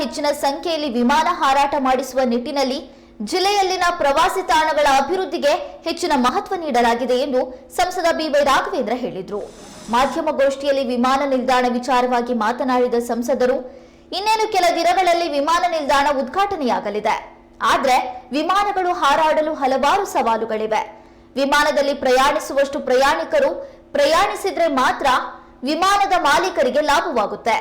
ಹೆಚ್ಚಿನ ಸಂಖ್ಯೆಯಲ್ಲಿ ವಿಮಾನ ಹಾರಾಟ ಮಾಡಿಸುವ ನಿಟ್ಟಿನಲ್ಲಿ ಜಿಲ್ಲೆಯಲ್ಲಿನ ಪ್ರವಾಸಿ ತಾಣಗಳ ಅಭಿವೃದ್ಧಿಗೆ ಹೆಚ್ಚಿನ ಮಹತ್ವ ನೀಡಲಾಗಿದೆ ಎಂದು ಸಂಸದ ಬಿವೈ ರಾಘವೇಂದ್ರ ಹೇಳಿದರು. ಮಾಧ್ಯಮಗೋಷ್ಠಿಯಲ್ಲಿ ವಿಮಾನ ನಿಲ್ದಾಣ ವಿಚಾರವಾಗಿ ಮಾತನಾಡಿದ ಸಂಸದರು, ಇನ್ನೇನು ಕೆಲ ದಿನಗಳಲ್ಲಿ ವಿಮಾನ ನಿಲ್ದಾಣ ಉದ್ಘಾಟನೆಯಾಗಲಿದೆ. ಆದರೆ ವಿಮಾನಗಳು ಹಾರಾಡಲು ಹಲವಾರು ಸವಾಲುಗಳಿವೆ. ವಿಮಾನದಲ್ಲಿ ಪ್ರಯಾಣಿಸುವಷ್ಟು ಪ್ರಯಾಣಿಕರು ಪ್ರಯಾಣಿಸಿದ್ರೆ ಮಾತ್ರ ವಿಮಾನದ ಮಾಲೀಕರಿಗೆ ಲಾಭವಾಗುತ್ತೆ.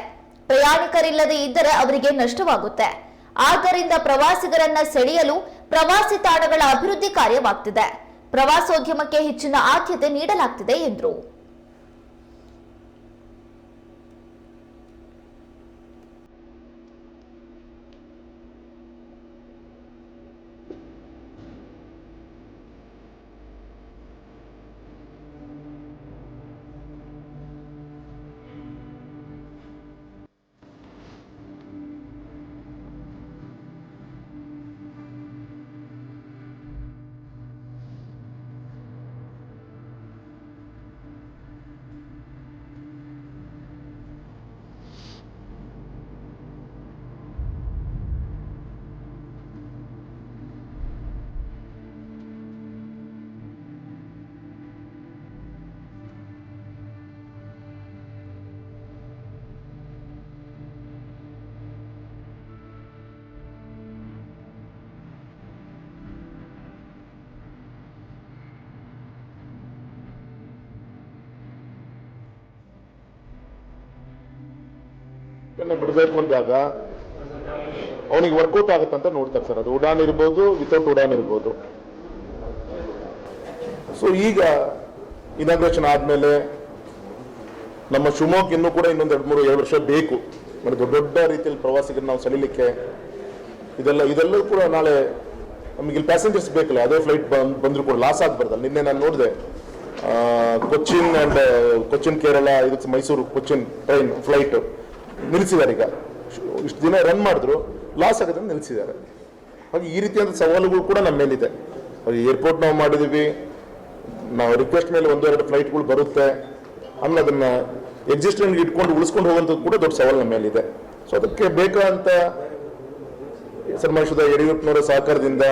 ಪ್ರಯಾಣಿಕರಿಲ್ಲದೆ ಇದ್ದರೆ ಅವರಿಗೆ ನಷ್ಟವಾಗುತ್ತೆ. ಆದ್ದರಿಂದ ಪ್ರವಾಸಿಗರನ್ನ ಸೆಳೆಯಲು ಪ್ರವಾಸಿ ತಾಣಗಳ ಅಭಿವೃದ್ಧಿ ಕಾರ್ಯವಾಗ್ತಿದೆ. ಪ್ರವಾಸೋದ್ಯಮಕ್ಕೆ ಹೆಚ್ಚಿನ ಆದ್ಯತೆ ನೀಡಲಾಗ್ತಿದೆ ಎಂದರು. ಬಿಡಬೇಕು ಅಂದಾಗ ಅವನಿಗೆ ವರ್ಕೌಟ್ ಆಗುತ್ತಂತ ನೋಡ್ತಾರೆ ಸರ್. ಅದು ಉಡಾನ್ ಇರ್ಬೋದು ವಿತೌಟ್ ಉಡಾನ್ ಇರ್ಬೋದು. ಸೊ ಈಗ ಇನಾಗ್ರೇಷನ್ ಆದ್ಮೇಲೆ ನಮ್ಮ ಶಿವಮೊಗ್ಗ ಇನ್ನೂ ಕೂಡ ಇನ್ನೊಂದು ಎರಡು, ಮೂರು, ಎರಡು ವರ್ಷ ಬೇಕು. ಮತ್ತು ದೊಡ್ಡ ದೊಡ್ಡ ರೀತಿಯಲ್ಲಿ ಪ್ರವಾಸಿಗರು ನಾವು ಸೆಳಿಲಿಕ್ಕೆ ಇದೆಲ್ಲ ಇದೆಲ್ಲೂ ಕೂಡ ನಾಳೆ ನಮಗೆ ಇಲ್ಲಿ ಪ್ಯಾಸೆಂಜರ್ಸ್ ಬೇಕಲ್ಲ, ಅದೇ ಫ್ಲೈಟ್ ಬಂದ್ರು ಕೂಡ ಲಾಸ್ ಆಗ್ಬಾರ್ದಲ್ಲ. ನಿನ್ನೆ ನಾನು ನೋಡಿದೆ ಕೊಚ್ಚಿನ್ ಅಂಡ್ ಕೊಚ್ಚಿನ್, ಕೇರಳ ಇದಕ್ಕೆ ಮೈಸೂರು ಕೊಚ್ಚಿನ್ ಟ್ರೈನ್ ಫ್ಲೈಟ್ ನಿಲ್ಲಿಸಿದ್ದಾರೆ ಈಗ. ಇಷ್ಟು ದಿನ ರನ್ ಮಾಡಿದ್ರು ಲಾಸ್ ಆಗುತ್ತೆ ಅಂತ ನಿಲ್ಲಿಸಿದ್ದಾರೆ. ಹಾಗೆ ಈ ರೀತಿಯಾದ ಸವಾಲುಗಳು ಕೂಡ ನಮ್ಮ ಮೇಲಿದೆ. ಏರ್ಪೋರ್ಟ್ ನಾವು ಮಾಡಿದೀವಿ, ನಾವು ರಿಕ್ವೆಸ್ಟ್ ಮೇಲೆ ಒಂದೆರಡು ಫ್ಲೈಟ್ಗಳು ಬರುತ್ತೆ ಆಮೇಲೆ ಅದನ್ನ ಇಟ್ಕೊಂಡು ಉಳಿಸ್ಕೊಂಡು ಹೋಗುವಂಥದ್ದು ಕೂಡ ದೊಡ್ಡ ಸವಾಲು ನಮ್ಮ ಮೇಲಿದೆ. ಸೊ ಅದಕ್ಕೆ ಬೇಕಾದಂತ ಸನ್ಮಾನಿಸಿದ ಯಡಿಯೂರಪ್ಪನವರ ಸಹಕಾರದಿಂದ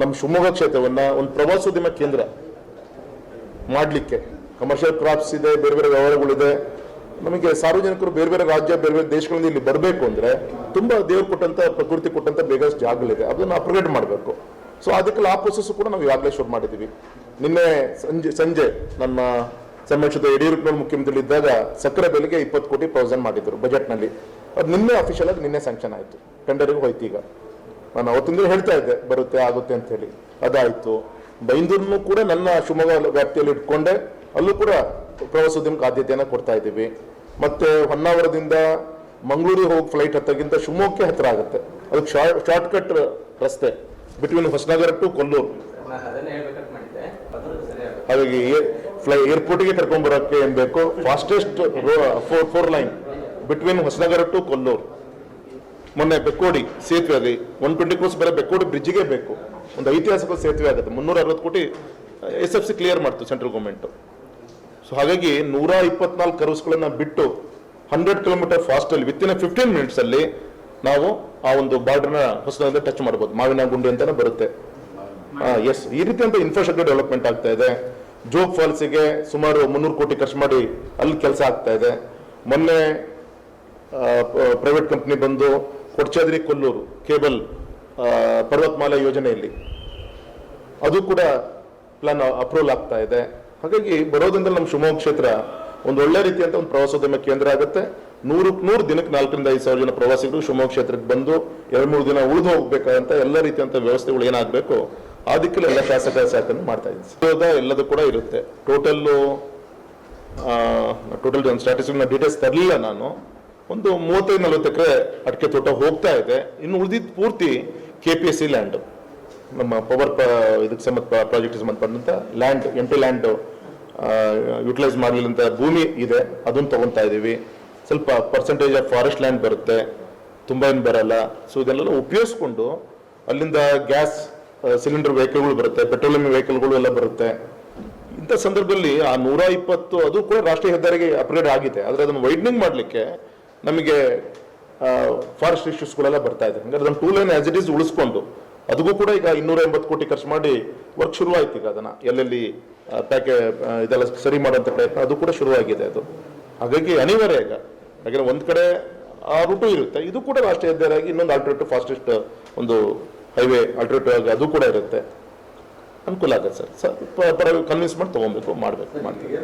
ನಮ್ಮ ಶಿವಮೊಗ್ಗ ಕ್ಷೇತ್ರವನ್ನ ಒಂದು ಪ್ರವಾಸೋದ್ಯಮ ಕೇಂದ್ರ ಮಾಡಲಿಕ್ಕೆ ಕಮರ್ಷಿಯಲ್ ಕ್ರಾಪ್ಸ್ ಇದೆ, ಬೇರೆ ಬೇರೆ ವ್ಯವಹಾರಗಳಿದೆ. ನಮಗೆ ಸಾರ್ವಜನಿಕರು ಬೇರೆ ಬೇರೆ ರಾಜ್ಯ, ಬೇರೆ ಬೇರೆ ದೇಶಗಳಿಂದ ಇಲ್ಲಿ ಬರಬೇಕು ಅಂದ್ರೆ ತುಂಬಾ ದೇವ್ರು ಕೊಟ್ಟಂತ, ಪ್ರಕೃತಿ ಕೊಟ್ಟಂತ ಬೇಗಷ್ಟು ಜಾಗಗಳಿದೆ. ಅದನ್ನ ಅಪ್ಗ್ರೇಡ್ ಮಾಡಬೇಕು. ಸೊ ಅದಕ್ಕೆಲ್ಲ ಆ ಪ್ರೊಸೆಸ್ ಕೂಡ ನಾವು ಈಗಾಗಲೇ ಶುರು ಮಾಡಿದ್ದೀವಿ. ನಿನ್ನೆ ಸಂಜೆ ಸಂಜೆ ನಮ್ಮ ಸನ್ಮಾನಿಸಿದ ಯಡಿಯೂರಪ್ಪ ಮುಖ್ಯಮಂತ್ರಿ ಇದ್ದಾಗ ಸಕ್ಕರೆ ಬೆಲೆಗೆ ಇಪ್ಪತ್ತು ಕೋಟಿ ಪ್ರೊಸೆನ್ ಮಾಡಿದ್ರು ಬಜೆಟ್ನಲ್ಲಿ ಅದು ನಿನ್ನೆ ಅಫಿಷಿಯಲ್ ಆಗಿ ನಿನ್ನೆ ಸ್ಯಾಂಕ್ಷನ್ ಆಯಿತು. ಟೆಂಡರಿಗೆ ಹೋಯ್ತು ಈಗ. ನಾನು ಅವತ್ತಿಂದ ಹೇಳ್ತಾ ಇದ್ದೆ, ಬರುತ್ತೆ, ಆಗುತ್ತೆ ಅಂತ ಹೇಳಿ. ಅದಾಯಿತು. ಬೈಂದೂರ್ನು ಕೂಡ ನನ್ನ ಶಿವಮೊಗ್ಗ ವ್ಯಾಪ್ತಿಯಲ್ಲಿ ಇಟ್ಕೊಂಡೆ. ಅಲ್ಲೂ ಕೂಡ ಪ್ರವಾಸೋದ್ಯಮಕ್ಕೆ ಆದ್ಯತೆಯನ್ನು ಕೊಡ್ತಾ ಇದ್ದೀವಿ. ಮತ್ತೆ ಹೊನ್ನಾವರದಿಂದ ಮಂಗಳೂರಿಗೆ ಹೋಗಿ ಫ್ಲೈಟ್ ಹತ್ತಕ್ಕಿಂತ ಶಿವಮೊಗ್ಗಕ್ಕೆ ಹತ್ತಿರ ಆಗುತ್ತೆ. ಅದಕ್ಕೆ ಶಾರ್ಟ್ ಕಟ್ ರಸ್ತೆ ಬಿಟ್ವೀನ್ ಹೊಸನಗರ ಟು ಕೊಲ್ಲೂರು. ಹಾಗಾಗಿ ಫ್ಲೈ ಏರ್ಪೋರ್ಟ್ಗೆ ಕರ್ಕೊಂಡ್ ಬರೋಕ್ಕೆ ಏನ್ ಬೇಕು? Fastest four four line between Hosanagara to Kollur. ಮೊನ್ನೆ ಬೆಕ್ಕೋಡಿ ಸೇತುವೆ ಅಲ್ಲಿ ಒನ್ ಟ್ವೆಂಟಿ ಕ್ರೋಸ್ ಬೇರೆ ಬೆಕ್ಕೋಡಿ ಬ್ರಿಡ್ಜಿಗೆ ಬೇಕು. ಒಂದು ಐತಿಹಾಸಿಕ ಸೇತುವೆ ಆಗುತ್ತೆ. ಮುನ್ನೂರ ಅರವತ್ತು ಕೋಟಿ ಎಸ್ ಎಫ್ ಸಿ ಕ್ಲಿಯರ್ ಮಾಡ್ತು ಸೆಂಟ್ರಲ್ ಗೌರ್ಮೆಂಟ್ ಸೊ ಹಾಗಾಗಿ ನೂರ ಇಪ್ಪತ್ನಾಲ್ಕು ಕರ್ವ್ಸ್ಗಳನ್ನ ಬಿಟ್ಟು ಹಂಡ್ರೆಡ್ ಕಿಲೋಮೀಟರ್ ಫಾಸ್ಟ್ ಅಲ್ಲಿ ವಿತ್ ಇನ್ ಫಿಫ್ಟೀನ್ ಮಿನಿಟ್ಸ್ ಅಲ್ಲಿ ನಾವು ಆ ಒಂದು ಬಾರ್ಡರ್ನ ಹೊಸದಿಂದ ಟಚ್ ಮಾಡ್ಬೋದು. ಮಾವಿನ ಗುಂಡಿ ಅಂತಾನೆ ಬರುತ್ತೆ. ಎಸ್ ಈ ರೀತಿ ಅಂತ ಇನ್ಫ್ರಾಸ್ಟ್ರಕ್ಚರ್ ಡೆವಲಪ್ಮೆಂಟ್ ಆಗ್ತಾ ಇದೆ. ಜೋಗ್ ಫಾಲ್ಸಿಗೆ ಸುಮಾರು ಮುನ್ನೂರು ಕೋಟಿ ಖರ್ಚು ಮಾಡಿ ಅಲ್ಲಿ ಕೆಲಸ ಆಗ್ತಾ ಇದೆ. ಮೊನ್ನೆ ಪ್ರೈವೇಟ್ ಕಂಪ್ನಿ ಬಂದು ಕೊಡ್ಚಾದ್ರಿ ಕೊಲ್ಲೂರು ಕೇಬಲ್ ಪರ್ವತಮಾಲಾ ಯೋಜನೆಯಲ್ಲಿ. ಅದು ಕೂಡ ಪ್ಲಾನ್ ಅಪ್ರೂವಲ್ ಆಗ್ತಾ ಇದೆ. ಹಾಗಾಗಿ ಬರೋದ್ರಿಂದ ನಮ್ಮ ಶಿವಮೊಗ್ಗ ಕ್ಷೇತ್ರ ಒಂದು ಒಳ್ಳೆ ರೀತಿಯಂತ ಒಂದು ಪ್ರವಾಸೋದ್ಯಮ ಕೇಂದ್ರ ಆಗುತ್ತೆ. ನೂರು ನೂರು ದಿನಕ್ಕೆ ನಾಲ್ಕರಿಂದ ಐದು ಸಾವಿರ ಜನ ಪ್ರವಾಸಿಗರು ಶಿವಮೊಗ್ಗ ಕ್ಷೇತ್ರಕ್ಕೆ ಬಂದು ಎರಡು, ಮೂರು ದಿನ ಉಳಿದು ಹೋಗ್ಬೇಕಂತ ಎಲ್ಲ ರೀತಿಯಂತ ವ್ಯವಸ್ಥೆಗಳು ಏನಾಗಬೇಕು ಆ ದಿಕ್ಕಲ್ಲಿ ಎಲ್ಲ ಶಾಸಕ ಶಾಖನ್ನು ಮಾಡ್ತಾ ಇದ್ದೀವಿ ಎಲ್ಲದೂ ಕೂಡ ಇರುತ್ತೆ. ಟೋಟಲ್ಲು ಟೋಟಲ್ ಒಂದು ಸ್ಟ್ರಾಟಜಿನ ಡೀಟೇಲ್ಸ್ ತರಲಿಲ್ಲ ನಾನು. ಒಂದು ಮೂವತ್ತೈದು, ನಲವತ್ತು ಎಕರೆ ಅಡಿಕೆ ತೋಟ ಹೋಗ್ತಾ ಇದೆ. ಇನ್ನು ಉಳಿದಿದ್ದು ಪೂರ್ತಿ K P S C land ನಮ್ಮ ಪವರ್ ಇದಕ್ಕೆ ಸಂಬಂಧ ಪ್ರಾಜೆಕ್ಟ್ ಸಂಬಂಧಪಟ್ಟಂತ ಲ್ಯಾಂಡ್ ಎಂಟಿ ಲ್ಯಾಂಡ್ ಯುಟಿಲೈಸ್ ಮಾಡಲಿಲ್ಲಂತ ಭೂಮಿ ಇದೆ, ಅದನ್ನು ತಗೊಂತಾ ಇದ್ದೀವಿ ಸ್ವಲ್ಪ ಪರ್ಸೆಂಟೇಜ್ ಆಫ್ ಫಾರೆಸ್ಟ್ ಲ್ಯಾಂಡ್ ಬರುತ್ತೆ, ತುಂಬ ಏನು ಬರಲ್ಲ. ಸೊ ಇದೆಲ್ಲ ಉಪಯೋಗಿಸ್ಕೊಂಡು ಅಲ್ಲಿಂದ ಗ್ಯಾಸ್ ಸಿಲಿಂಡರ್ ವೆಹಿಕಲ್ಗಳು ಬರುತ್ತೆ ಪೆಟ್ರೋಲಿಯಂ ವೆಹಿಕಲ್ಗಳು ಎಲ್ಲ ಬರುತ್ತೆ. ಇಂಥ ಸಂದರ್ಭದಲ್ಲಿ ಆ ನೂರ ಇಪ್ಪತ್ತು ಅದು ಕೂಡ ರಾಷ್ಟ್ರೀಯ ಹೆದ್ದಾರಿಗೆ ಅಪ್ಗ್ರೇಡ್ ಆಗಿದೆ. ಆದರೆ ಅದನ್ನು ವೈಡ್ನಿಂಗ್ ಮಾಡಲಿಕ್ಕೆ ನಮಗೆ ಫಾರೆಸ್ಟ್ ಇಶ್ಯೂಸ್ಗಳೆಲ್ಲ ಬರ್ತಾ ಇದೆ. ಹಂಗಾದ್ರೆ ಅದನ್ನು two line as it is ಉಳಿಸ್ಕೊಂಡು ಅದಕ್ಕೂ ಕೂಡ ಈಗ ಇನ್ನೂರ ಎಂಬತ್ತು ಕೋಟಿ ಖರ್ಚು ಮಾಡಿ ವರ್ಕ್ ಶುರುವಾಯ್ತು ಈಗ ಅದನ್ನು, ಎಲ್ಲೆಲ್ಲಿ ಪ್ಯಾಕೆ ಇದೆಲ್ಲ ಸರಿ ಮಾಡುವಂಥ ಪ್ರಯತ್ನ, ಅದು ಕೂಡ ಶುರುವಾಗಿದೆ ಅದು. ಹಾಗಾಗಿ ಅನಿವಾರ್ಯ ಈಗ. ಯಾಕಂದರೆ ಒಂದು ಕಡೆ ಆ ರೂಟು ಇರುತ್ತೆ. ಇದು ಕೂಡ ರಾಷ್ಟ್ರೀಯ ಹೆದ್ದಾರಿಯಾಗಿ ಇನ್ನೊಂದು ಆಲ್ಟರ್ನೇಟಿವ್ ಫಾಸ್ಟೆಸ್ಟ್ ಒಂದು ಹೈವೇ ಆಲ್ಟರ್ನೇಟಿವ್ ಆಗಿ ಅದು ಕೂಡ ಇರುತ್ತೆ. ಅನುಕೂಲ ಆಗುತ್ತೆ ಸರ್. ಸರ್ ಕನ್ವಿನ್ಸ್ ಮಾಡಿ ತೊಗೊಬೇಕು, ಮಾಡಬೇಕು, ಮಾಡ್ತೀವಿ.